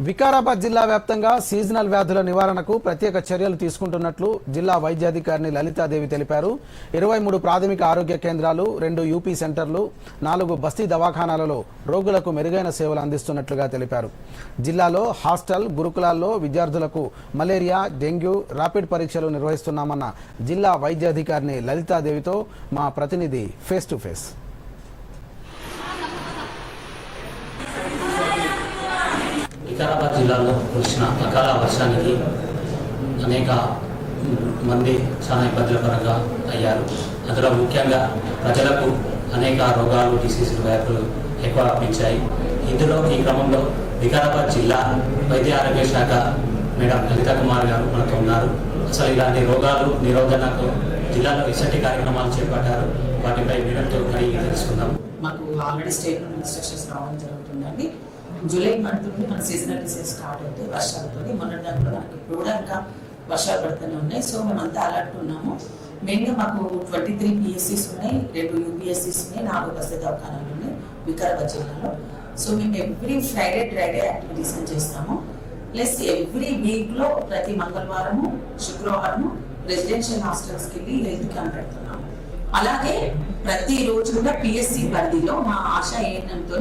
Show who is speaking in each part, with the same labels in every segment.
Speaker 1: వికారాబాద్ జిల్లా వ్యాప్తంగా సీజనల్ వ్యాధుల నివారణకు ప్రత్యేక చర్యలు తీసుకుంటున్నట్లు జిల్లా వైద్యాధికారిని లలితాదేవి తెలిపారు. ఇరవై మూడు ప్రాథమిక ఆరోగ్య కేంద్రాలు రెండు యూపీ సెంటర్లు నాలుగు బస్తీ దవాఖానాలలో రోగులకు మెరుగైన సేవలు అందిస్తున్నట్లుగా తెలిపారు. జిల్లాలో హాస్టల్ గురుకులాల్లో విద్యార్థులకు మలేరియా డెంగ్యూ ర్యాపిడ్ పరీక్షలు నిర్వహిస్తున్నామన్న జిల్లా వైద్యాధికారిని లలితాదేవితో మా ప్రతినిధి ఫేస్ టు ఫేస్.
Speaker 2: వికారాబాద్ జిల్లాలో కురిసిన అకాల వర్షానికి అనేక మంది చాలా ఇబ్బందుల పరంగా అయ్యారు. అందులో ముఖ్యంగా ప్రజలకు అనేక రోగాలు డిసీజులు వ్యాపులు ఎక్కువ వ్యాపించాయి. ఇందులో ఈ క్రమంలో వికారాబాద్ జిల్లా వైద్య ఆరోగ్య శాఖ మేడం లలిత కుమార్ గారు మనతో ఉన్నారు. అసలు ఇలాంటి రోగాలు నిరోధనకు జిల్లాలో ఎసటి కార్యక్రమాలు చేపట్టారు? వాటిపై మేడంతో అడిగి తెలుసుకుందాం.
Speaker 3: మాకు ఆల్రెడీ స్టేట్ నుండి రావడం జరుగుతుందండి. జూలై మంత్ నుండి మన సీజనల్ డిసీజ్ స్టార్ట్ అవుతాయి వర్షాలతో మొన్న కూడా మనకి ఇప్పుడు కూడా ఇంకా వర్షాలు పడుతూనే ఉన్నాయి. సో మేమంతా అలర్ట్ ఉన్నాము. మెయిన్గా మాకు ట్వంటీ త్రీ పిఎస్సీస్ ఉన్నాయి. రెండు యూపీఎస్సీస్ ఉన్నాయి. నాలుగు బస్సు దవాఖానాలు ఉన్నాయి వికారాబాద్ జిల్లాలో. సో మేము ఎవ్రీ ఫ్రైడే ఫ్రైడే యాక్టివిటీస్ అని చేస్తాము. ప్లస్ ఎవ్రీ వీక్లో ప్రతి మంగళవారము శుక్రవారము రెసిడెన్షియల్ హాస్టల్స్కి వెళ్ళి హెల్త్ క్యాంప్ పెడుతున్నాము. అలాగే ప్రతిరోజు కూడా పిఎస్సి పరిధిలో మా ఆశా ఏఎన్ఎంతో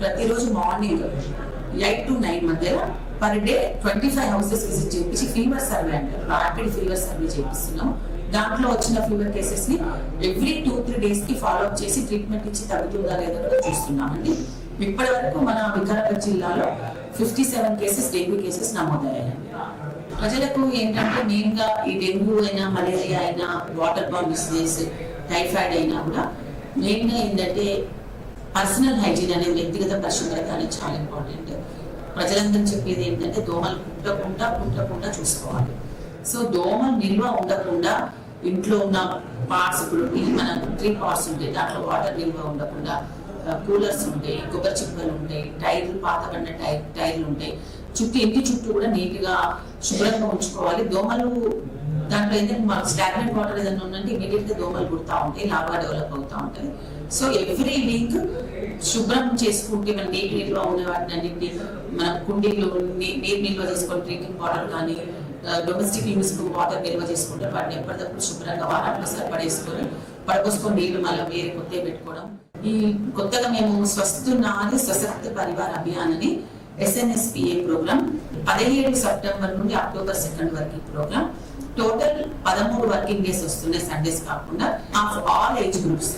Speaker 3: ప్రతిరోజు మార్నింగ్ ఎయిట్ టు నైన్ మధ్యలో per day twenty five houses visit చేయించి ఫీవర్ సర్వే అంటారు ర్యాపిడ్ ఫీవర్ సర్వే చేపిస్తున్నాం దాంట్లో వచ్చిన ఫీవర్ కేసెస్ని ఎవ్రీ టూ త్రీ డేస్కి ఫాలో అప్ చేసి ట్రీట్మెంట్ ఇచ్చి తగ్గుతుందా లేదా కూడా చూస్తున్నామండి. ఇప్పటి వరకు మన వికారాబాద్ జిల్లాలో fifty seven cases dengue cases నమోదయ్యాయండి. ప్రజలకు ఏంటంటే మెయిన్గా ఈ డెంగ్యూ అయినా మలేరియా అయినా వాటర్ బాండ్ డిసీజెస్ టైఫాయిడ్ అయినా కూడా మెయిన్గా ఏంటంటే పర్సనల్ హైజీన్ అనేది వ్యక్తిగత పరిశుభ్రత అనేది చాలా ఇంపార్టెంట్. ప్రజలందరూ చెప్పేది ఏంటంటే దోమలు కుట్టకుండా కుట్టకుండా చూసుకోవాలి. సో దోమలు నిల్వ ఉండకుండా ఇంట్లో ఉన్న పార్ట్స్ ఇప్పుడు మన త్రీ పార్ట్స్ ఉంటాయి. దాంట్లో వాటర్ నిల్వ ఉండకుండా కూలర్స్ ఉంటాయి కొబ్బరి చిప్పలు ఉంటాయి టైర్లు పాతబడిన టైర్ టైర్లు ఉంటాయి. చుట్టూ ఇంటి చుట్టూ కూడా నీట్గా శుభ్రంగా ఉంచుకోవాలి. దోమలు దాంట్లో ఏంటంటే మనకు స్టాగ్నెంట్ వాటర్ ఏదైనా ఉందంటే ఇమీడియట్గా దోమలు కుడతా ఉంటాయి లావా డెవలప్ అవుతా ఉంటాయి. సో ఎవ్రీ వీక్ శుభ్రం చేసుకుంటే మన నీటి నిల్వ ఉన్న వాటిని అన్నింటినీ మన కుండీలు నీ- నీరు నిల్వ చేసుకొని డ్రింకింగ్ వాటర్ కానీ డొమెస్టిక్ యూస్ వాటర్ నిల్వ చేసుకుంటే వాటిని ఎప్పటికప్పుడు శుభ్రంగా వారానికి ఒకసారి పడేసుకొని పడపోసుకొని నీళ్ళు మళ్ళీ వేరే కొత్తవి పెట్టుకోవడం. ఈ కొత్తగా మేము స్వస్థ నాది సశక్త పరివార్ అభియాన్ అని ఎస్ఎన్ఎస్పిఏ ప్రోగ్రామ్ పదిహేడు సెప్టెంబర్ నుండి అక్టోబర్ సెకండ్ వరకు ఈ ప్రోగ్రామ్ టోటల్ పదమూడు వర్కింగ్ డేస్ వస్తున్నాయి సండేస్ కాకుండా ఆఫ్ ఆల్ ఏజ్ గ్రూప్స్.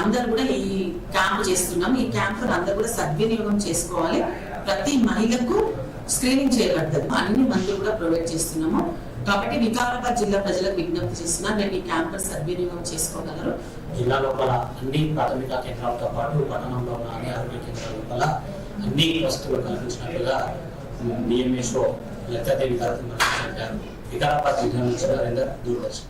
Speaker 3: అందరు కూడా ఈ క్యాంప్ చేస్తున్నాం ఈ క్యాంప్ అందరు కూడా సద్వినియోగం చేసుకోవాలి. ప్రతి మహిళకు స్క్రీనింగ్ చేయబడ్డది. అన్ని మందులు కూడా ప్రొవైడ్ చేస్తున్నాము. కాబట్టి వికారాబాద్ జిల్లా ప్రజలకు విజ్ఞప్తి చేస్తున్నా రేపు ఈ క్యాంప్ సద్వినియోగం చేసుకోగలరు.
Speaker 2: జిల్లా లోపల అన్ని ప్రాథమిక కేంద్రాలతో పాటు పట్టణంలో ఉన్న అన్ని ఆరోగ్య కేంద్రాల లోపల అన్ని వస్తువులు కల్పించినట్లుగా డిఎంఎస్ఓ లలితాదేవి గారు చెప్పారు వికారాబాద్ జిల్లా నుంచి నరేందర్ దూరదర్శన్